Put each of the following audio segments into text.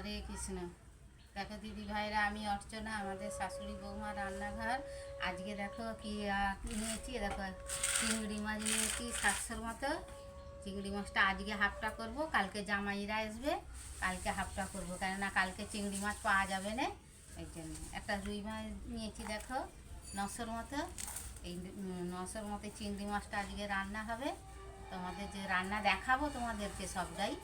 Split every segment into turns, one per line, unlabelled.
হরে কৃষ্ণ। দেখো দিদি ভাইরা, আমি অর্চনা, আমাদের শাশুড়ি বৌমা, রান্নাঘর। আজকে দেখো কি নিয়েছি? দেখো, চিংড়ি মাছ নিয়েছি সাতশোর মতো। চিংড়ি মাছটা আজকে হাফটা করব, কালকে জামাইরা আসবে, কালকে হাফটা করব। কেননা কালকে চিংড়ি মাছ পাওয়া যাবে না, এই জন্য। একটা রুই মাছ নিয়েছি দেখো, নশোর মতো। এই নশোর মতো চিংড়ি মাছটা আজকে রান্না হবে। তোমাদের যে রান্না দেখাবো তোমাদেরকে সবটাই।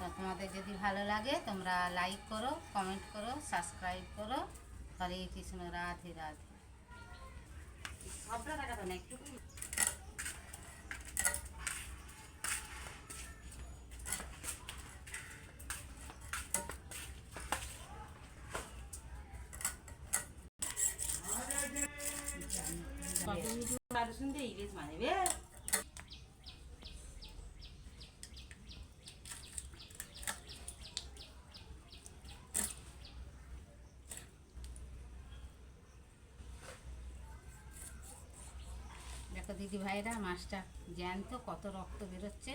তো তোমাদের যদি ভালো লাগে তোমরা লাইক করো কমেন্ট করো সাবস্ক্রাইব করো হরে কৃষ্ণ রাধে রাধে সবটা দেখাতো না একটু বারো শুনতে ইলিশ মানে বে দেখো দিদি ভাইরা মাছটা জ্যান্ত কত রক্ত বেরোচ্ছে।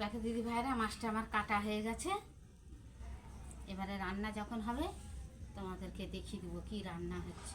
দেখো দিদি ভাইরা, মাছটা আমার কাটা হয়ে গেছে। এবারে রান্না যখন হবে, তোমাদেরকে দেখিয়ে দেবো কী রান্না হচ্ছে।